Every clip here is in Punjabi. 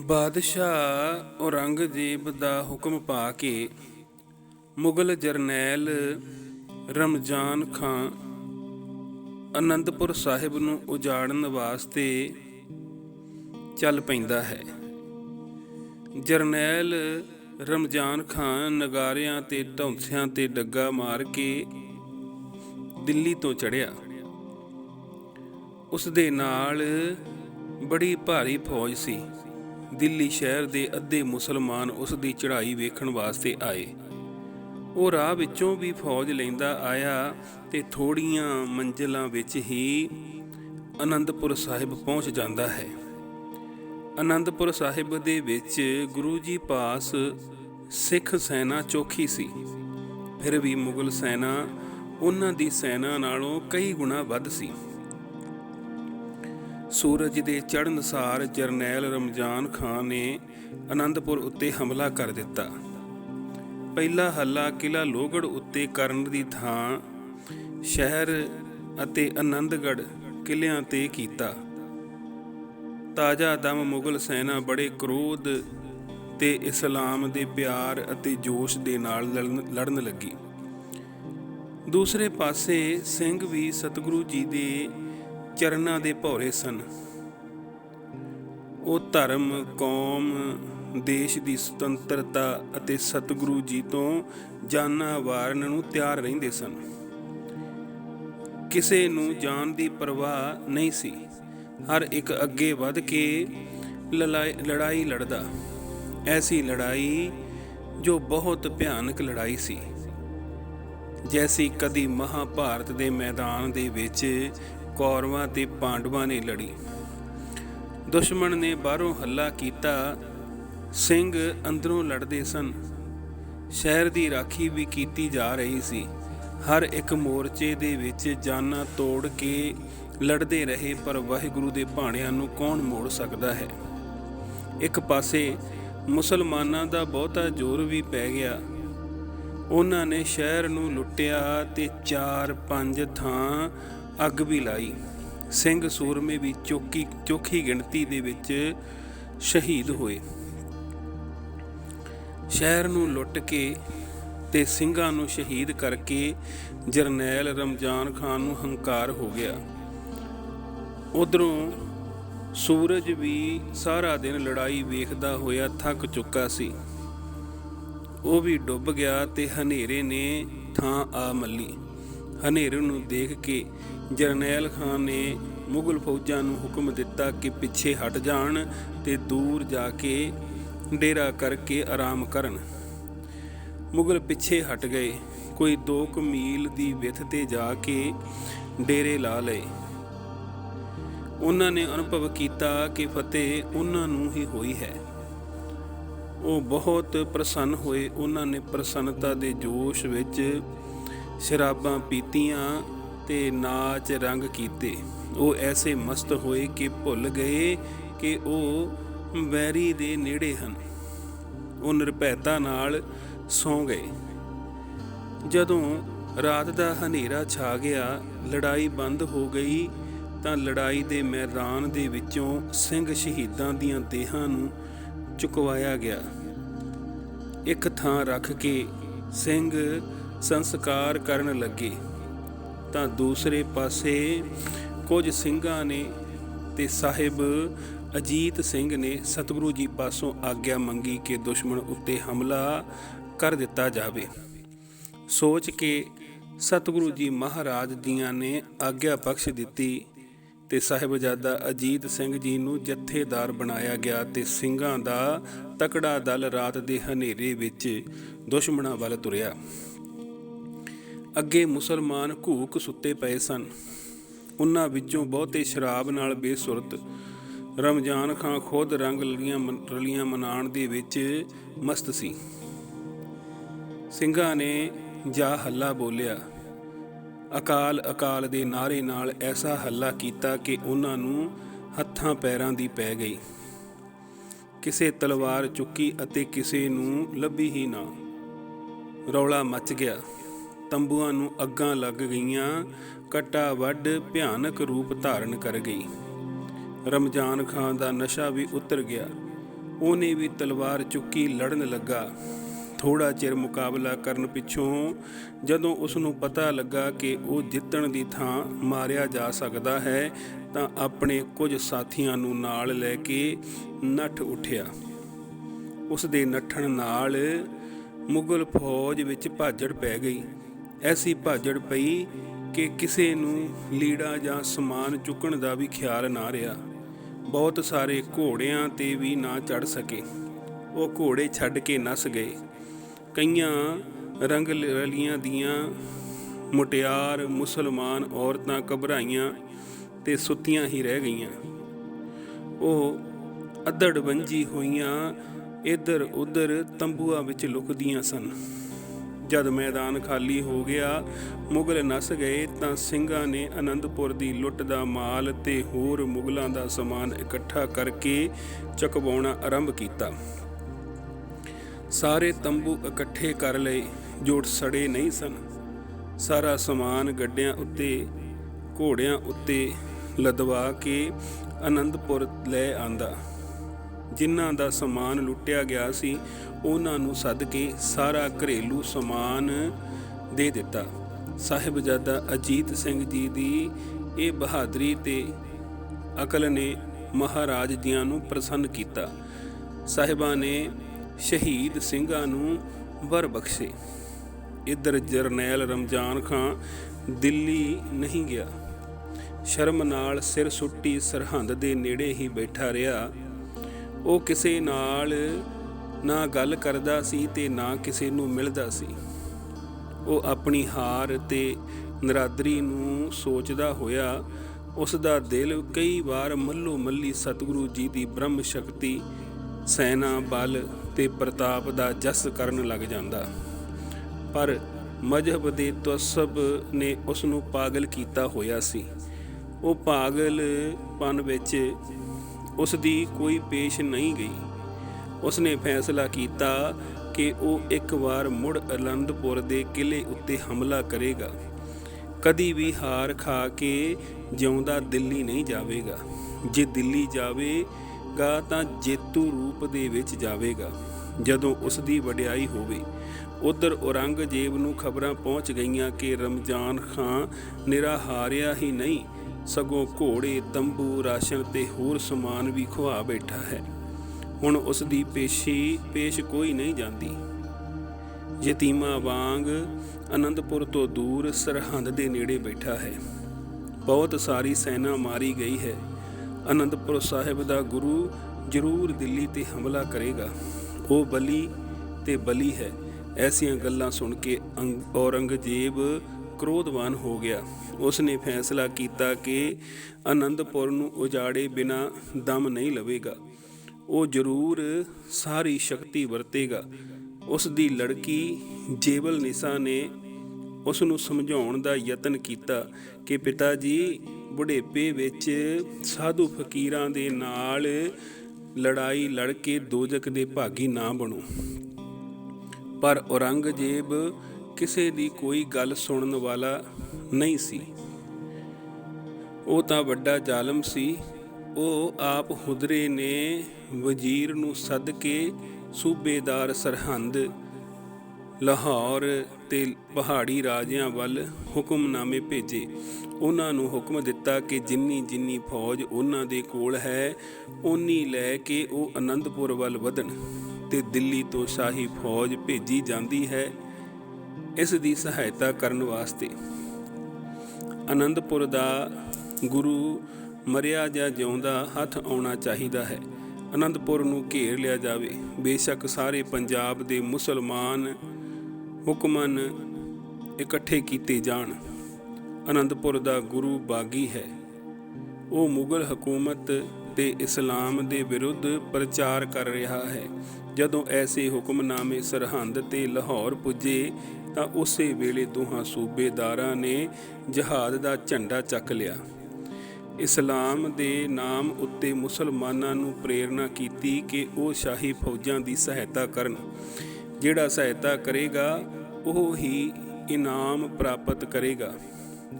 ਬਾਦਸ਼ਾਹ ਔਰੰਗਜ਼ੇਬ ਦਾ ਹੁਕਮ ਪਾ ਕੇ ਮੁਗਲ ਜਰਨੈਲ ਰਮਜ਼ਾਨ ਖਾਨ ਅਨੰਦਪੁਰ ਸਾਹਿਬ ਨੂੰ ਉਜਾੜਨ ਵਾਸਤੇ ਚੱਲ ਪੈਂਦਾ ਹੈ। ਜਰਨੈਲ ਰਮਜ਼ਾਨ ਖਾਨ ਨਗਾਰਿਆਂ ਤੇ ਢੌਂਸਿਆਂ ਤੇ ਡੱਗਾ ਮਾਰ ਕੇ ਦਿੱਲੀ ਤੋਂ ਚੜਿਆ ਉਸ ਦੇ ਨਾਲ ਬੜੀ ਭਾਰੀ ਫੌਜ ਸੀ। ਦਿੱਲੀ ਸ਼ਹਿਰ ਦੇ ਅੱਧੇ ਮੁਸਲਮਾਨ ਉਸ ਦੀ ਚੜ੍ਹਾਈ ਵੇਖਣ ਵਾਸਤੇ ਆਏ। ਉਹ ਰਾਹ ਵਿੱਚੋਂ ਵੀ ਫੌਜ ਲੈਂਦਾ ਆਇਆ ਤੇ ਥੋੜੀਆਂ ਮੰਜ਼ਿਲਾਂ ਵਿੱਚ ਹੀ ਅਨੰਦਪੁਰ ਸਾਹਿਬ ਪਹੁੰਚ ਜਾਂਦਾ ਹੈ। ਅਨੰਦਪੁਰ ਸਾਹਿਬ ਦੇ ਵਿੱਚ ਗੁਰੂ ਜੀ ਪਾਸ ਸਿੱਖ ਸੈਨਾ ਚੋਖੀ ਸੀ। ਫਿਰ ਵੀ ਮੁਗਲ ਸੈਨਾ ਉਹਨਾਂ ਦੀ ਸੈਨਾ ਨਾਲੋਂ ਕਈ ਗੁਣਾ ਵੱਧ ਸੀ। ਸੂਰਜ ਦੇ ਚੜ੍ਹਨ ਅਨੁਸਾਰ ਜਰਨੈਲ ਰਮਜ਼ਾਨ ਖਾਨ ਨੇ ਅਨੰਦਪੁਰ ਉੱਤੇ ਹਮਲਾ ਕਰ ਦਿੱਤਾ। ਪਹਿਲਾ ਹੱਲਾ ਕਿਲਾ ਲੋਹਗੜ੍ਹ ਉੱਤੇ ਕਰਨ ਦੀ ਥਾਂ ਸ਼ਹਿਰ ਅਤੇ ਆਨੰਦਗੜ੍ਹ ਕਿਲਿਆਂ ਤੇ ਕੀਤਾ। ਤਾਜ਼ਾ ਦਮ ਮੁਗਲ ਸੈਨਾ ਬੜੇ ਕ੍ਰੋਧ ਤੇ ਇਸਲਾਮ ਦੇ ਪਿਆਰ ਅਤੇ ਜੋਸ਼ ਦੇ ਨਾਲ ਲੜਨ- ਲੜਨ ਲੱਗੀ। ਦੂਸਰੇ ਪਾਸੇ ਸਿੰਘ ਵੀ ਸਤਿਗੁਰੂ ਜੀ ਦੇ ਚਰਨਾਂ ਦੇ ਭੌਰੇ ਸਨ। ਉਹ ਧਰਮ, ਕੌਮ, ਦੇਸ਼ ਦੀ ਸੁਤੰਤਰਤਾ ਅਤੇ ਸਤਿਗੁਰੂ ਜੀ ਤੋਂ ਜਾਨਾਂ ਵਾਰਨ ਨੂੰ ਤਿਆਰ ਰਹਿੰਦੇ ਸਨ। ਕਿਸੇ ਨੂੰ ਜਾਨ ਦੀ ਪਰਵਾਹ ਨਹੀਂ ਸੀ। ਹਰ ਇੱਕ ਅੱਗੇ ਵੱਧ ਕੇ ਲੜਾਈ ਲੜਾਈ ਲੜਦਾ। ਐਸੀ ਲੜਾਈ ਜੋ ਬਹੁਤ ਭਿਆਨਕ ਲੜਾਈ ਸੀ। ਜੈਸੀ ਕਦੀ ਮਹਾਭਾਰਤ ਦੇ ਮੈਦਾਨ ਦੇ ਵਿੱਚ ਕੌਰਵਾਂ ਤੇ ਪਾਂਡਵਾਂ ਨੇ ਲੜੀ। ਦੁਸ਼ਮਣ ਨੇ ਬਾਹਰੋਂ ਹੱਲਾ ਕੀਤਾ। ਸਿੰਘ ਅੰਦਰੋਂ ਲੜਦੇ ਸਨ। ਸ਼ਹਿਰ ਦੀ ਰਾਖੀ ਵੀ ਕੀਤੀ ਜਾ ਰਹੀ ਸੀ। ਹਰ ਇੱਕ ਮੋਰਚੇ ਦੇ ਵਿੱਚ ਜਾਨਾਂ ਤੋੜ ਕੇ ਲੜਦੇ ਰਹੇ, ਪਰ ਵਾਹਿਗੁਰੂ ਦੇ ਭਾਣਿਆਂ ਨੂੰ ਕੌਣ ਮੋੜ ਸਕਦਾ ਹੈ? ਇੱਕ ਪਾਸੇ ਮੁਸਲਮਾਨਾਂ ਦਾ ਬਹੁਤਾ ਜ਼ੋਰ ਵੀ ਪੈ ਗਿਆ। ਉਹਨਾਂ ਨੇ ਸ਼ਹਿਰ ਨੂੰ ਲੁੱਟਿਆ ਤੇ 4-5 ਥਾਂ ਅੱਗ ਵੀ ਲਾਈ। ਸਿੰਘ ਸੂਰਮੇ ਵੀ ਚੋਕੀ ਚੋਖੀ ਗਿਣਤੀ ਦੇ ਵਿੱਚ ਸ਼ਹੀਦ ਹੋਏ। ਸ਼ਹਿਰ ਨੂੰ ਲੁੱਟ ਕੇ ਤੇ ਸਿੰਘਾਂ ਨੂੰ ਸ਼ਹੀਦ ਕਰਕੇ ਜਰਨੈਲ ਰਮਜ਼ਾਨ ਖਾਨ ਨੂੰ ਹੰਕਾਰ ਹੋ ਗਿਆ। ਉਧਰੋਂ ਸੂਰਜ ਵੀ ਸਾਰਾ ਦਿਨ ਲੜਾਈ ਵੇਖਦਾ ਹੋਇਆ ਥੱਕ ਚੁੱਕਾ ਸੀ। ਉਹ ਵੀ ਡੁੱਬ ਗਿਆ ਤੇ ਹਨੇਰੇ ਨੇ ਥਾਂ ਆ ਮੱਲੀ। ਹਨੇਰੇ ਨੂੰ ਦੇਖ ਕੇ ਜਰਨੈਲ ਖਾਨ ਨੇ ਮੁਗਲ ਫੌਜਾਂ ਨੂੰ ਹੁਕਮ ਦਿੱਤਾ ਕਿ ਪਿੱਛੇ ਹਟ ਜਾਣ ਤੇ ਦੂਰ ਜਾ ਕੇ ਡੇਰਾ ਕਰਕੇ ਆਰਾਮ ਕਰਨ। ਮੁਗਲ ਪਿੱਛੇ ਹਟ ਗਏ। ਕੋਈ 2 ਮੀਲ ਦੀ ਵਿੱਥ ਤੇ ਜਾ ਕੇ ਡੇਰੇ ਲਾ ਲਏ। ਉਹਨਾਂ ਨੇ ਅਨੁਭਵ ਕੀਤਾ ਕਿ ਫਤਿਹ ਉਹਨਾਂ ਨੂੰ ਹੀ ਹੋਈ ਹੈ। ਉਹ ਬਹੁਤ ਪ੍ਰਸੰਨ ਹੋਏ। ਉਹਨਾਂ ਨੇ ਪ੍ਰਸੰਨਤਾ ਦੇ ਜੋਸ਼ ਵਿੱਚ ਸ਼ਰਾਬਾਂ ਪੀਤੀਆਂ। ਤੇ ਨਾਚ ਰੰਗ ਕੀਤੇ। ਉਹ ਐਸੇ ਮਸਤ ਹੋਏ ਕਿ ਭੁੱਲ ਗਏ ਕਿ ਉਹ ਵੈਰੀ ਦੇ ਨੇੜੇ ਹਨ। ਉਹ ਨਿਰਭੈਤਾ ਨਾਲ ਸੌਂ ਗਏ। ਜਦੋਂ ਰਾਤ ਦਾ ਹਨੇਰਾ ਛਾ ਗਿਆ, ਲੜਾਈ ਬੰਦ ਹੋ ਗਈ, ਤਾਂ ਲੜਾਈ ਦੇ ਮੈਦਾਨ ਦੇ ਵਿੱਚੋਂ ਸਿੰਘ ਸ਼ਹੀਦਾਂ ਦੀਆਂ ਦੇਹਾਂ ਨੂੰ ਚੁਕਵਾਇਆ ਗਿਆ। ਇੱਕ ਥਾਂ ਰੱਖ ਕੇ ਸਿੰਘ ਸੰਸਕਾਰ ਕਰਨ ਲੱਗੇ। ਤਾਂ ਦੂਸਰੇ ਪਾਸੇ ਕੁਝ ਸਿੰਘਾਂ ਨੇ ਤੇ ਸਾਹਿਬ ਅਜੀਤ ਸਿੰਘ ਨੇ ਸਤਿਗੁਰੂ ਜੀ ਪਾਸੋਂ ਆਗਿਆ ਮੰਗੀ ਕਿ ਦੁਸ਼ਮਣ ਉੱਤੇ ਹਮਲਾ ਕਰ ਦਿੱਤਾ ਜਾਵੇ। ਸੋਚ ਕੇ ਸਤਿਗੁਰੂ ਜੀ ਮਹਾਰਾਜ ਦੀਆਂ ਨੇ ਆਗਿਆ ਬਖਸ਼ ਦਿੱਤੀ ਤੇ ਸਾਹਿਬਜ਼ਾਦਾ ਅਜੀਤ ਸਿੰਘ ਜੀ ਨੂੰ ਜਥੇਦਾਰ ਬਣਾਇਆ ਗਿਆ ਤੇ ਸਿੰਘਾਂ ਦਾ ਤਕੜਾ ਦਲ ਰਾਤ ਦੇ ਹਨੇਰੇ ਵਿੱਚ ਦੁਸ਼ਮਣਾਂ ਵੱਲ ਤੁਰਿਆ। ਅੱਗੇ ਮੁਸਲਮਾਨ ਘੂਕ ਸੁੱਤੇ ਪਏ ਸਨ। ਉਹਨਾਂ ਵਿੱਚੋਂ ਬਹੁਤੇ ਸ਼ਰਾਬ ਨਾਲ ਬੇਸੁਰਤ ਰਮਜ਼ਾਨ ਖਾਨ ਖੁਦ ਰੰਗ ਲਲੀਆਂ ਰਲੀਆਂ ਮਨਾਉਣ ਦੇ ਵਿੱਚ ਮਸਤ ਸੀ। ਸਿੰਘਾਂ ਨੇ ਜਾ ਹੱਲਾ ਬੋਲਿਆ, ਅਕਾਲ ਅਕਾਲ ਦੇ ਨਾਰੇ ਨਾਲ ਐਸਾ ਹੱਲਾ ਕੀਤਾ ਕਿ ਉਹਨਾਂ ਨੂੰ ਹੱਥਾਂ ਪੈਰਾਂ ਦੀ ਪੈ ਗਈ। ਕਿਸੇ ਤਲਵਾਰ ਚੁੱਕੀ ਅਤੇ ਕਿਸੇ ਨੂੰ ਲੱਭੀ ਹੀ ਨਾ। ਰੌਲਾ ਮਚ ਗਿਆ। ਤੰਬੂਆਂ ਨੂੰ ਅੱਗਾਂ ਲੱਗ ਗਈਆਂ, ਕਟਾ ਵੱਢ ਭਿਆਨਕ ਰੂਪ ਧਾਰਨ ਕਰ ਗਈ। ਰਮਜ਼ਾਨ ਖਾਨ ਦਾ ਨਸ਼ਾ ਵੀ ਉਤਰ ਗਿਆ। ਉਹਨੇ ਵੀ ਤਲਵਾਰ ਚੁੱਕੀ ਲੜਨ ਲੱਗਾ। ਥੋੜਾ ਚਿਰ ਮੁਕਾਬਲਾ ਕਰਨ ਪਿੱਛੋਂ ਜਦੋਂ ਉਸ ਨੂੰ ਪਤਾ ਲੱਗਾ ਕਿ ਉਹ ਜਿੱਤਣ ਦੀ ਥਾਂ ਮਾਰਿਆ ਜਾ ਸਕਦਾ ਹੈ, ਤਾਂ ਆਪਣੇ ਕੁਝ ਸਾਥੀਆਂ ਨੂੰ ਨਾਲ ਲੈ ਕੇ ਨੱਠ ਉੱਠਿਆ। ਉਸ ਦੇ ਨੱਠਣ ਨਾਲ ਮੁਗਲ ਫੌਜ ਵਿੱਚ ਭਾਜੜ ਪੈ ਗਈ। ਐਸੀ ਭਾਜੜ ਪਈ ਕਿ ਕਿਸੇ ਨੂੰ ਲੀੜਾ ਜਾਂ ਸਮਾਨ ਚੁੱਕਣ ਦਾ ਵੀ ਖਿਆਲ ਨਾ ਰਿਹਾ। ਬਹੁਤ ਸਾਰੇ ਘੋੜਿਆਂ ਤੇ ਵੀ ਨਾ ਚੜ ਸਕੇ। ਉਹ ਘੋੜੇ ਛੱਡ ਕੇ ਨਸ ਗਏ। ਕਈਆਂ ਰੰਗ ਰਲੀਆਂ ਦੀਆਂ ਮੁਟਿਆਰ ਮੁਸਲਮਾਨ ਔਰਤਾਂ ਘਬਰਾਈਆਂ ਤੇ ਸੁੱਤੀਆਂ ਹੀ ਰਹਿ ਗਈਆਂ। ਉਹ ਅੱਧੜ ਵੰਜੀ ਹੋਈਆਂ ਇੱਧਰ ਉੱਧਰ ਤੰਬੂਆਂ ਵਿੱਚ ਲੁਕਦੀਆਂ ਸਨ। ਜਦ ਮੈਦਾਨ ਖਾਲੀ ਹੋ ਗਿਆ, ਮੁਗਲ ਨਸ ਗਏ ਤਾਂ ਸਿੰਘਾਂ ਨੇ ਅਨੰਦਪੁਰ ਦੀ ਲੁੱਟ ਦਾ ਮਾਲ ਤੇ ਹੋਰ ਮੁਗਲਾਂ ਦਾ ਸਮਾਨ ਇਕੱਠਾ ਕਰਕੇ ਚਕਵਾਉਣਾ ਆਰੰਭ ਕੀਤਾ। ਸਾਰੇ ਤੰਬੂ ਇਕੱਠੇ ਕਰ ਲਏ, ਜੋੜ ਸੜੇ ਨਹੀਂ ਸਨ। ਸਾਰਾ ਸਮਾਨ ਗੱਡਿਆਂ ਉੱਤੇ, ਘੋੜਿਆਂ ਉੱਤੇ ਲਦਵਾ ਕੇ ਅਨੰਦਪੁਰ ਲੈ ਆਂਦਾ। ਜਿਨ੍ਹਾਂ ਦਾ ਸਮਾਨ ਲੁੱਟਿਆ ਗਿਆ ਸੀ, ਉਹਨਾਂ ਨੂੰ ਸੱਦ ਕੇ ਸਾਰਾ ਘਰੇਲੂ ਸਮਾਨ ਦੇ ਦਿੱਤਾ। ਸਾਹਿਬਜ਼ਾਦਾ ਅਜੀਤ ਸਿੰਘ ਜੀ ਦੀ ਇਹ ਬਹਾਦਰੀ ਤੇ ਅਕਲ ਨੇ ਮਹਾਰਾਜ ਜੀਆਂ ਨੂੰ ਪ੍ਰਸੰਨ ਕੀਤਾ। ਸਾਹਿਬਾਂ ਨੇ ਸ਼ਹੀਦ ਸਿੰਘਾਂ ਨੂੰ ਵਰ ਬਖਸ਼ੇ। ਇੱਧਰ ਜਰਨੈਲ ਰਮਜ਼ਾਨ ਖਾਂ ਦਿੱਲੀ ਨਹੀਂ ਗਿਆ। ਸ਼ਰਮ ਨਾਲ ਸਿਰ ਸੁੱਟੀ ਸਰਹੰਦ ਦੇ ਨੇੜੇ ਹੀ ਬੈਠਾ ਰਿਹਾ। ਉਹ ਕਿਸੇ ਨਾਲ ਨਾ ਗੱਲ ਕਰਦਾ ਸੀ ਤੇ ਨਾ ਕਿਸੇ ਨੂੰ ਮਿਲਦਾ ਸੀ। ਉਹ ਆਪਣੀ ਹਾਰ ਤੇ ਨਰਾਦਰੀ ਨੂੰ ਸੋਚਦਾ ਹੋਇਆ ਉਸ ਦਾ ਦਿਲ ਕਈ ਵਾਰ ਮੱਲੋ ਮੱਲੀ ਸਤਿਗੁਰੂ ਜੀ ਦੀ ਬ੍ਰਹਮ ਸ਼ਕਤੀ, ਸੈਨਾ, ਬਲ ਤੇ ਪ੍ਰਤਾਪ ਦਾ ਜਸ ਕਰਨ ਲੱਗ ਜਾਂਦਾ। ਪਰ ਮਜਹਬ ਦੇ ਤਸਬ ਨੇ ਉਸ ਨੂੰ ਪਾਗਲ ਕੀਤਾ ਹੋਇਆ ਸੀ। ਉਹ ਪਾਗਲਪਨ ਵਿੱਚ ਉਸ ਦੀ ਕੋਈ ਪੇਸ਼ ਨਹੀਂ ਗਈ। ਉਸ ਨੇ ਫੈਸਲਾ ਕੀਤਾ ਕਿ ਉਹ ਇੱਕ ਵਾਰ ਮੁੜ ਅਨੰਦਪੁਰ ਦੇ ਕਿਲੇ ਉੱਤੇ ਹਮਲਾ ਕਰੇਗਾ। ਕਦੀ ਵੀ ਹਾਰ ਖਾ ਕੇ ਜਿਉਂਦਾ ਦਿੱਲੀ ਨਹੀਂ ਜਾਵੇਗਾ। ਜੇ ਦਿੱਲੀ ਜਾਵੇਗਾ ਤਾਂ ਜੇਤੂ ਰੂਪ ਦੇ ਵਿੱਚ ਜਾਵੇਗਾ। ਜਦੋਂ ਉਸ ਦੀ ਵਡਿਆਈ ਹੋਵੇ, ਉਧਰ ਔਰੰਗਜ਼ੇਬ ਨੂੰ ਖਬਰਾਂ ਪਹੁੰਚ ਗਈਆਂ ਕਿ ਰਮਜ਼ਾਨ ਖਾਂ ਨਿਰਾ ਹਾਰਿਆ ਹੀ ਨਹੀਂ ਸਗੋਂ ਘੋੜੇ, ਤੰਬੂ, ਰਾਸ਼ਨ ਤੇ ਹੋਰ ਸਮਾਨ ਵੀ ਖਵਾ ਬੈਠਾ ਹੈ। ਹੁਣ ਉਸ ਦੀ ਪੇਸ਼ੀ ਪੇਸ਼ ਕੋਈ ਨਹੀਂ ਜਾਂਦੀ। ਯਤੀਮਾ ਵਾਂਗ ਅਨੰਦਪੁਰ ਤੋਂ ਦੂਰ ਸਰਹੰਦ ਦੇ ਨੇੜੇ ਬੈਠਾ ਹੈ। ਬਹੁਤ ਸਾਰੀ ਸੈਨਾ ਮਾਰੀ ਗਈ ਹੈ। ਅਨੰਦਪੁਰ ਸਾਹਿਬ ਦਾ ਗੁਰੂ ਜ਼ਰੂਰ ਦਿੱਲੀ ਤੇ ਹਮਲਾ ਕਰੇਗਾ। ਉਹ ਬਲੀ ਤੇ ਬਲੀ ਹੈ। ਐਸੀਆਂ ਗੱਲਾਂ ਸੁਣ ਕੇ ਅੰਗ- ਔਰੰਗਜ਼ੇਬ ਕ੍ਰੋਧਵਾਨ ਹੋ ਗਿਆ। ਉਸ ਨੇ ਫੈਸਲਾ ਕੀਤਾ ਕਿ ਆਨੰਦਪੁਰ ਨੂੰ ਉਜਾੜੇ ਬਿਨਾ ਦਮ ਨਹੀਂ ਲਵੇਗਾ। ਉਹ ਜ਼ਰੂਰ ਸਾਰੀ ਸ਼ਕਤੀ ਵਰਤੇਗਾ। ਉਸ ਦੀ ਲੜਕੀ ਜੇਬਲ ਨਿਸਾ ਨੇ ਉਸ ਨੂੰ ਸਮਝਾਉਣ ਦਾ ਯਤਨ ਕੀਤਾ ਕਿ ਪਿਤਾ ਜੀ ਬੁਢੇਪੇ ਵਿੱਚ ਸਾਧੂ ਫਕੀਰਾਂ ਦੇ ਨਾਲ ਲੜਾਈ ਲੜ ਕੇ ਦੋਜਕ ਦੇ ਭਾਗੀ ਨਾ ਬਣੋ। ਪਰ ਔਰੰਗਜ਼ੇਬ ਕਿਸੇ ਦੀ ਕੋਈ ਗੱਲ ਸੁਣਨ ਵਾਲਾ ਨਹੀਂ ਸੀ। ਉਹ ਤਾਂ ਵੱਡਾ ਜ਼ਾਲਮ ਸੀ। ਉਹ ਆਪ ਹੁਦਰੇ ਨੇ ਵਜ਼ੀਰ ਨੂੰ ਸੱਦ ਕੇ ਸੂਬੇਦਾਰ ਸਰਹੰਦ, ਲਾਹੌਰ ਤੇ ਪਹਾੜੀ ਰਾਜਿਆਂ ਵੱਲ ਹੁਕਮਨਾਮੇ ਭੇਜੇ। ਉਹਨਾਂ ਨੂੰ ਹੁਕਮ ਦਿੱਤਾ ਕਿ ਜਿੰਨੀ ਜਿੰਨੀ ਫੌਜ ਉਹਨਾਂ ਦੇ ਕੋਲ ਹੈ, ਓਨੀ ਲੈ ਕੇ ਉਹ ਅਨੰਦਪੁਰ ਵੱਲ ਵਧਣ ਤੇ ਦਿੱਲੀ ਤੋਂ ਸ਼ਾਹੀ ਫੌਜ ਭੇਜੀ ਜਾਂਦੀ ਹੈ। ਇਸ ਦੀ ਸਹਾਇਤਾ ਕਰਨ ਵਾਸਤੇ ਆਨੰਦਪੁਰ ਦਾ ਗੁਰੂ ਮਰਿਆ ਜਾਂ ਜਿਉਂਦਾ ਹੱਥ ਆਉਣਾ ਚਾਹੀਦਾ ਹੈ। ਆਨੰਦਪੁਰ ਨੂੰ ਘੇਰ ਲਿਆ ਜਾਵੇ। ਬੇਸ਼ੱਕ ਸਾਰੇ ਪੰਜਾਬ ਦੇ ਮੁਸਲਮਾਨ ਹੁਕਮਨ ਇਕੱਠੇ ਕੀਤੇ ਜਾਣ। ਆਨੰਦਪੁਰ ਦਾ ਗੁਰੂ ਬਾਗੀ ਹੈ। ਉਹ ਮੁਗਲ ਹਕੂਮਤ ਤੇ ਇਸਲਾਮ ਦੇ ਵਿਰੁੱਧ ਪ੍ਰਚਾਰ ਕਰ ਰਿਹਾ ਹੈ। ਜਦੋਂ ਐਸੇ ਹੁਕਮਨਾਮੇ ਸਰਹੰਦ ਤੇ ਲਾਹੌਰ ਪੁੱਜੇ ਤਾਂ ਉਸੇ ਵੇਲੇ ਦੋਹਾਂ ਸੂਬੇਦਾਰਾਂ ਨੇ ਜਹਾਦ ਦਾ ਝੰਡਾ ਚੱਕ ਲਿਆ। ਇਸਲਾਮ ਦੇ ਨਾਮ ਉੱਤੇ ਮੁਸਲਮਾਨਾਂ ਨੂੰ ਪ੍ਰੇਰਣਾ ਕੀਤੀ ਕਿ ਉਹ ਸ਼ਾਹੀ ਫੌਜਾਂ ਦੀ ਸਹਾਇਤਾ ਕਰਨ। ਜਿਹੜਾ ਸਹਾਇਤਾ ਕਰੇਗਾ, ਉਹ ਹੀ ਇਨਾਮ ਪ੍ਰਾਪਤ ਕਰੇਗਾ।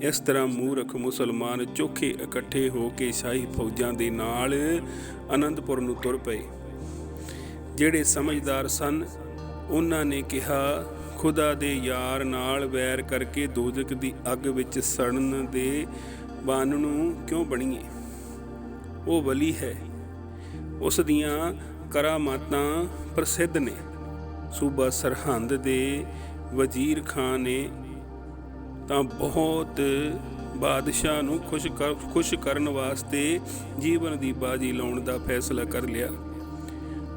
ਇਸ ਤਰ੍ਹਾਂ ਮੂਰਖ ਮੁਸਲਮਾਨ ਚੋਖੇ ਇਕੱਠੇ ਹੋ ਕੇ ਸ਼ਾਹੀ ਫੌਜਾਂ ਦੇ ਨਾਲ ਅਨੰਦਪੁਰ ਨੂੰ ਤੁਰ ਪਏ। ਜਿਹੜੇ ਸਮਝਦਾਰ ਸਨ, ਉਹਨਾਂ ਨੇ ਕਿਹਾ ਖੁਦਾ ਦੇ ਯਾਰ ਨਾਲ ਵੈਰ ਕਰਕੇ ਦੋਜ਼ਖ ਦੀ ਅੱਗ ਵਿੱਚ ਸੜਨ ਦੇ ਬਨ ਨੂੰ ਕਿਉਂ ਬਣੀਏ? ਉਹ ਵਲੀ ਹੈ। ਉਸ ਦੀਆਂ ਕਰਾਮਾਤਾਂ ਪ੍ਰਸਿੱਧ ਨੇ। ਸੂਬਾ ਸਰਹੰਦ ਦੇ ਵਜ਼ੀਰ ਖਾਨ ਨੇ ਤਾਂ ਬਹੁਤ ਬਾਦਸ਼ਾਹ ਨੂੰ ਖੁਸ਼ ਕਰ, ਖੁਸ਼ ਕਰਨ ਵਾਸਤੇ ਜੀਵਨ ਦੀ ਬਾਜੀ ਲਾਉਣ ਦਾ ਫੈਸਲਾ ਕਰ ਲਿਆ।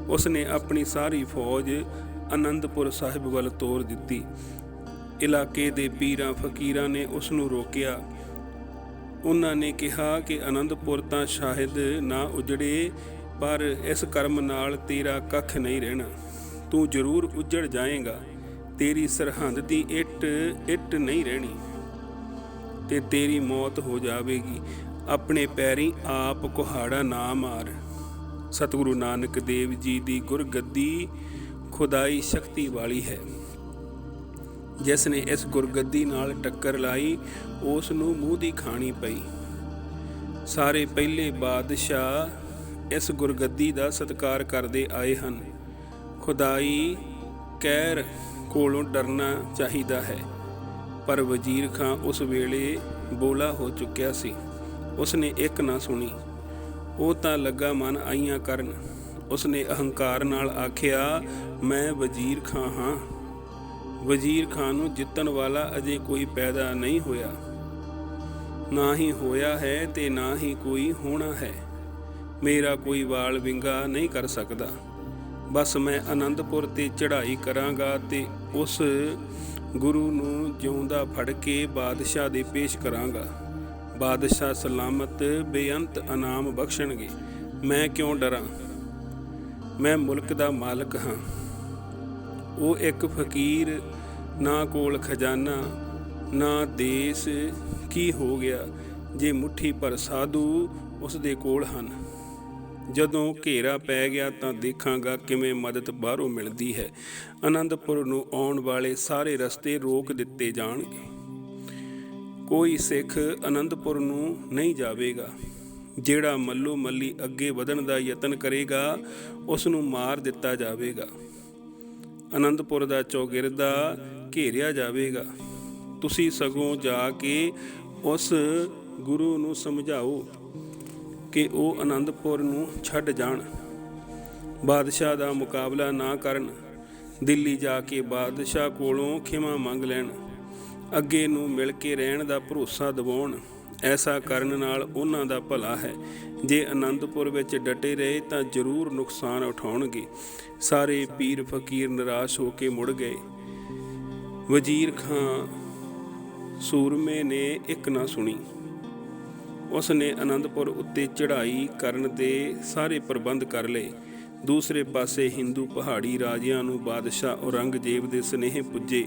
ਉਸ ਨੇ ਆਪਣੀ ਸਾਰੀ ਫੌਜ ਅਨੰਦਪੁਰ ਸਾਹਿਬ ਵੱਲ ਤੋਰ ਦਿੱਤੀ। ਇਲਾਕੇ ਦੇ ਪੀਰਾਂ ਫਕੀਰਾਂ ਨੇ ਉਸ ਨੂੰ ਰੋਕਿਆ। ਉਹਨਾਂ ਨੇ ਕਿਹਾ ਕਿ ਅਨੰਦਪੁਰ ਤਾਂ ਸ਼ਾਇਦ ਨਾ ਉਜੜੇ, ਪਰ ਇਸ ਕਰਮ ਨਾਲ ਤੇਰਾ ਕੱਖ ਨਹੀਂ ਰਹਿਣਾ। ਤੂੰ ਜ਼ਰੂਰ ਉਜੜ ਜਾਏਗਾ। ਤੇਰੀ ਸਰਹੰਦ ਦੀ ਇੱਟ ਇੱਟ ਨਹੀਂ ਰਹਿਣੀ। ਤੇ ਤੇਰੀ ਮੌਤ ਹੋ ਜਾਵੇਗੀ। ਆਪਣੇ ਪੈਰੀ ਆਪ ਕੁਹਾੜਾ ਨਾ ਮਾਰ। ਸਤਿਗੁਰੂ ਨਾਨਕ ਦੇਵ ਜੀ ਦੀ ਗੁਰਗੱਦੀ ਖੁਦਾਈ ਸ਼ਕਤੀ ਵਾਲੀ ਹੈ। ਜਿਸ ਨੇ ਇਸ ਗੁਰਗੱਦੀ ਨਾਲ ਟੱਕਰ ਲਾਈ ਉਸ ਨੂੰ ਮੂੰਹ ਦੀ ਖਾਣੀ ਪਈ। ਸਾਰੇ ਪਹਿਲੇ ਬਾਦਸ਼ਾਹ ਇਸ ਗੁਰਗੱਦੀ ਦਾ ਸਤਿਕਾਰ ਕਰਦੇ ਆਏ ਹਨ। ਖੁਦਾਈ ਕਹਿਰ ਕੋਲੋਂ ਡਰਨਾ ਚਾਹੀਦਾ ਹੈ। ਪਰ ਵਜ਼ੀਰ ਖਾਂ ਉਸ ਵੇਲੇ ਬੋਲਾ ਹੋ ਚੁੱਕਿਆ ਸੀ। ਉਸ ਨੇ ਇੱਕ ਨਾ ਸੁਣੀ। ਉਹ ਤਾਂ ਲੱਗਾ ਮਨ ਆਈਆਂ ਕਰਨ। ਉਸਨੇ ਅਹੰਕਾਰ ਨਾਲ ਆਖਿਆ, ਮੈਂ ਵਜ਼ੀਰ ਖਾਂ ਹਾਂ। ਵਜ਼ੀਰ ਖਾਨ ਨੂੰ ਜਿੱਤਣ ਵਾਲਾ ਅਜੇ ਕੋਈ ਪੈਦਾ ਨਹੀਂ ਹੋਇਆ। ਨਾ ਹੀ ਹੋਇਆ ਹੈ ਤੇ ਨਾ ਹੀ ਕੋਈ ਹੋਣਾ ਹੈ। ਮੇਰਾ ਕੋਈ ਵਾਲ ਵਿੰਗਾ ਨਹੀਂ ਕਰ ਸਕਦਾ। ਬਸ ਮੈਂ ਆਨੰਦਪੁਰ ਤੇ ਚੜ੍ਹਾਈ ਕਰਾਂਗਾ ਤੇ ਉਸ ਗੁਰੂ ਨੂੰ ਜਿਉਂਦਾ ਫੜ ਕੇ ਬਾਦਸ਼ਾਹ ਦੇ ਪੇਸ਼ ਕਰਾਂਗਾ। ਬਾਦਸ਼ਾਹ ਸਲਾਮਤ ਬੇਅੰਤ ਇਨਾਮ ਬਖਸ਼ਣਗੇ। ਮੈਂ ਕਿਉਂ ਡਰਾਂ? ਮੈਂ ਮੁਲਕ ਦਾ ਮਾਲਕ ਹਾਂ। ਉਹ ਇੱਕ ਫਕੀਰ, ਨਾ ਕੋਲ ਖਜ਼ਾਨਾ, ਨਾ ਦੇਸ। ਕੀ ਹੋ ਗਿਆ ਜੇ ਮੁਠੀ ਪਰ ਸਾਧੂ ਉਸ ਦੇ ਕੋਲ ਹਨ? ਜਦੋਂ ਘੇਰਾ ਪੈ ਗਿਆ ਤਾਂ ਦੇਖਾਂਗਾ ਕਿਵੇਂ ਮਦਦ ਬਾਹਰੋਂ ਮਿਲਦੀ ਹੈ। ਆਨੰਦਪੁਰ ਨੂੰ ਆਉਣ ਵਾਲੇ ਸਾਰੇ ਰਸਤੇ ਰੋਕ ਦਿੱਤੇ ਜਾਣਗੇ। ਕੋਈ ਸਿੱਖ ਆਨੰਦਪੁਰ ਨੂੰ ਨਹੀਂ ਜਾਵੇਗਾ। ਜਿਹੜਾ ਮੱਲੋ ਮੱਲੀ ਅੱਗੇ ਵਧਣ ਦਾ ਯਤਨ ਕਰੇਗਾ ਉਸ ਨੂੰ ਮਾਰ ਦਿੱਤਾ ਜਾਵੇਗਾ। ਅਨੰਦਪੁਰ ਦਾ ਚੌਗਿਰਦਾ ਘੇਰਿਆ ਜਾਵੇਗਾ। ਤੁਸੀਂ ਸਗੋਂ ਜਾ ਕੇ ਉਸ ਗੁਰੂ ਨੂੰ ਸਮਝਾਓ ਕਿ ਉਹ ਅਨੰਦਪੁਰ ਨੂੰ ਛੱਡ ਜਾਣ। ਬਾਦਸ਼ਾਹ ਦਾ ਮੁਕਾਬਲਾ ਨਾ ਕਰਨ, ਦਿੱਲੀ ਜਾ ਕੇ ਬਾਦਸ਼ਾਹ ਕੋਲੋਂ ਖਿਮਾ ਮੰਗ ਲੈਣ। ਅੱਗੇ ਨੂੰ ਮਿਲ ਕੇ ਰਹਿਣ ਦਾ ਭਰੋਸਾ ਦਿਵਾਉਣ। ਐਸਾ ਕਰਨ ਨਾਲ ਉਹਨਾਂ ਦਾ ਭਲਾ ਹੈ। ਜੇ ਅਨੰਦਪੁਰ ਵਿੱਚ ਡਟੇ ਰਹੇ ਤਾਂ ਜ਼ਰੂਰ ਨੁਕਸਾਨ ਉਠਾਉਣਗੇ। ਸਾਰੇ ਪੀਰ ਫਕੀਰ ਨਿਰਾਸ਼ ਹੋ ਕੇ ਮੁੜ ਗਏ। ਵਜ਼ੀਰ ਖਾਂ ਸੂਰਮੇ ਨੇ ਇੱਕ ਨਾ ਸੁਣੀ। ਉਸ ਨੇ ਆਨੰਦਪੁਰ ਉੱਤੇ ਚੜ੍ਹਾਈ ਕਰਨ ਦੇ ਸਾਰੇ ਪ੍ਰਬੰਧ ਕਰ ਲਏ। ਦੂਸਰੇ ਪਾਸੇ ਹਿੰਦੂ ਪਹਾੜੀ ਰਾਜਿਆਂ ਨੂੰ ਬਾਦਸ਼ਾਹ ਔਰੰਗਜ਼ੇਬ ਦੇ ਸਨੇਹ ਪੁੱਜੇ।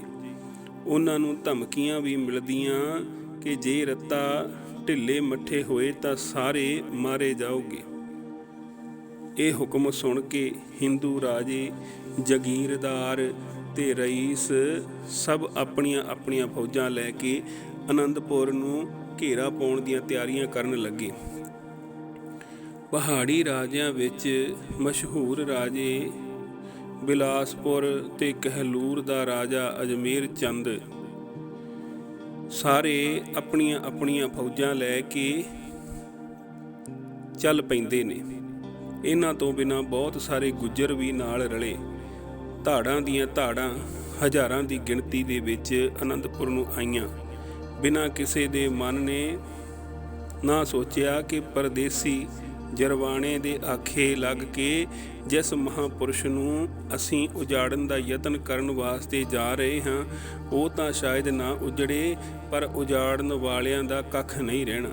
ਉਹਨਾਂ ਨੂੰ ਧਮਕੀਆਂ ਵੀ ਮਿਲਦੀਆਂ ਕਿ ਜੇ ਰੱਤਾ ਢਿੱਲੇ ਮੱਠੇ ਹੋਏ ਤਾਂ ਸਾਰੇ ਮਾਰੇ ਜਾਓਗੇ। ਇਹ ਹੁਕਮ ਸੁਣ ਕੇ ਹਿੰਦੂ ਰਾਜੇ ਜਗੀਰਦਾਰ ਤੇ ਰਈਸ ਸਭ ਆਪਣੀਆਂ ਆਪਣੀਆਂ ਫੌਜਾਂ ਲੈ ਕੇ ਅਨੰਦਪੁਰ ਨੂੰ ਘੇਰਾ ਪਾਉਣ ਦੀਆਂ ਤਿਆਰੀਆਂ ਕਰਨ ਲੱਗੇ। ਪਹਾੜੀ ਰਾਜਿਆਂ ਵਿੱਚ ਮਸ਼ਹੂਰ ਰਾਜੇ ਬਿਲਾਸਪੁਰ ਤੇ ਕਹਿਲੂਰ ਦਾ ਰਾਜਾ ਅਜਮੇਰ ਚੰਦ ਸਾਰੇ ਆਪਣੀਆਂ ਆਪਣੀਆਂ ਫੌਜਾਂ ਲੈ ਕੇ ਚੱਲ ਪੈਂਦੇ ਨੇ। ਇਹਨਾਂ ਤੋਂ ਬਿਨਾ ਬਹੁਤ ਸਾਰੇ ਗੁੱਜਰ ਵੀ ਨਾਲ ਰਲੇ। ਧਾੜਾਂ ਦੀਆਂ ਧਾੜਾਂ ਹਜ਼ਾਰਾਂ ਦੀ ਗਿਣਤੀ ਦੇ ਵਿੱਚ ਅਨੰਦਪੁਰ ਨੂੰ ਆਈਆਂ। ਬਿਨਾਂ ਕਿਸੇ ਦੇ ਮਨ ਨੇ ਨਾ ਸੋਚਿਆ ਕਿ ਪਰਦੇਸੀ ਜਰਵਾਣੇ ਦੇ ਆਖੇ ਲੱਗ ਕੇ ਜਿਸ ਮਹਾਪੁਰਸ਼ ਨੂੰ ਅਸੀਂ ਉਜਾੜਨ ਦਾ ਯਤਨ ਕਰਨ ਵਾਸਤੇ ਜਾ ਰਹੇ ਹਾਂ, ਉਹ ਤਾਂ ਸ਼ਾਇਦ ਨਾ ਉਜੜੇ, ਪਰ ਉਜਾੜਨ ਵਾਲਿਆਂ ਦਾ ਕੱਖ ਨਹੀਂ ਰਹਿਣਾ।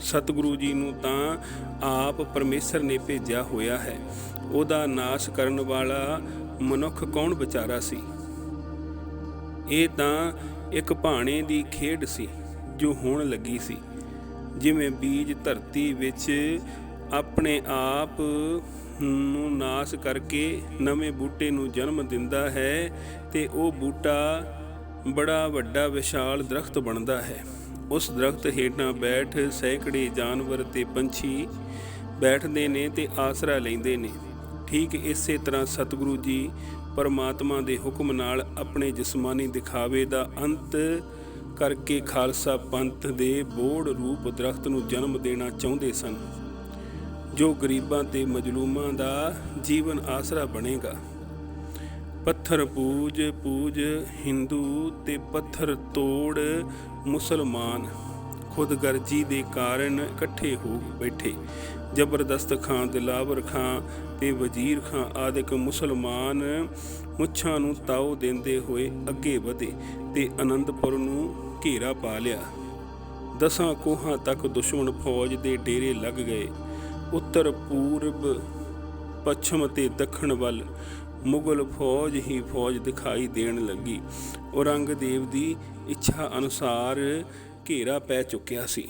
ਸਤਿਗੁਰੂ ਜੀ ਨੂੰ ਤਾਂ ਆਪ ਪਰਮੇਸ਼ਰ ਨੇ ਭੇਜਿਆ ਹੋਇਆ ਹੈ। ਉਹਦਾ ਨਾਸ਼ ਕਰਨ ਵਾਲਾ ਮਨੁੱਖ ਕੌਣ ਵਿਚਾਰਾ ਸੀ? ਇਹ ਤਾਂ ਇੱਕ ਭਾਣੇ ਦੀ ਖੇਡ ਸੀ, ਜੋ ਹੋਣ ਲੱਗੀ ਸੀ। ਜਿਵੇਂ ਬੀਜ ਧਰਤੀ ਵਿੱਚ ਆਪਣੇ ਆਪ ਨੂੰ ਨਾਸ ਕਰਕੇ ਨਵੇਂ ਬੂਟੇ ਨੂੰ ਜਨਮ ਦਿੰਦਾ ਹੈ ਤੇ ਉਹ ਬੂਟਾ ਬੜਾ ਵੱਡਾ ਵਿਸ਼ਾਲ ਦਰਖਤ ਬਣਦਾ ਹੈ। ਉਸ ਦਰਖਤ ਹੇਠਾਂ ਬੈਠ ਸੈਂਕੜੇ ਜਾਨਵਰ ਤੇ ਪੰਛੀ ਬੈਠਦੇ ਨੇ ਤੇ ਆਸਰਾ ਲੈਂਦੇ ਨੇ। ਠੀਕ ਇਸੇ ਤਰ੍ਹਾਂ ਸਤਿਗੁਰੂ ਜੀ ਪਰਮਾਤਮਾ ਦੇ ਹੁਕਮ ਨਾਲ ਆਪਣੇ ਜਿਸਮਾਨੀ ਦਿਖਾਵੇ ਦਾ ਅੰਤ ਕਰਕੇ ਖਾਲਸਾ ਪੰਥ ਦੇ ਬੋੜ ਰੂਪ ਦਰਖਤ ਨੂੰ ਜਨਮ ਦੇਣਾ ਚਾਹੁੰਦੇ ਸਨ। ਜੋ ਗਰੀਬਾਂ ਤੇ ਮਜਲੂਮਾਂ ਦਾ ਜੀਵਨ ਆਸਰਾ ਬਣੇਗਾ। ਪੱਥਰ ਪੂਜ ਪੂਜ ਹਿੰਦੂ ਤੇ ਪੱਥਰ ਤੋੜ ਮੁਸਲਮਾਨ। ਖੁਦਗਰਜੀ ਦੇ ਕਾਰਨ ਇਕੱਠੇ ਹੋ ਬੈਠੇ। ਜ਼ਬਰਦਸਤ ਖਾਂ, ਦਿਲਾਵਰ ਖਾਂ ਤੇ ਵਜ਼ੀਰ ਖਾਂ ਆਦਿਕ ਮੁਸਲਮਾਨ ਮੁੱਛਾਂ ਨੂੰ ਤਾਉ ਦਿੰਦੇ ਹੋਏ ਅੱਗੇ ਵਧੇ ਤੇ ਅਨੰਦਪੁਰ ਨੂੰ ਘੇਰਾ ਪਾ ਲਿਆ। ਦਸਾਂ ਕੋਹਾਂ ਤੱਕ ਦੁਸ਼ਮਣ ਫੌਜ ਦੇ ਡੇਰੇ ਲੱਗ ਗਏ। ਉੱਤਰ ਪੂਰਬ, ਪੱਛਮ ਤੇ ਦੱਖਣ ਵੱਲ ਮੁਗਲ ਫੌਜ ਹੀ ਫੌਜ ਦਿਖਾਈ ਦੇਣ ਲੱਗੀ। ਔਰੰਗਜ਼ੇਬ ਦੀ ਇੱਛਾ ਅਨੁਸਾਰ ਘੇਰਾ ਪੈ ਚੁੱਕਿਆ ਸੀ।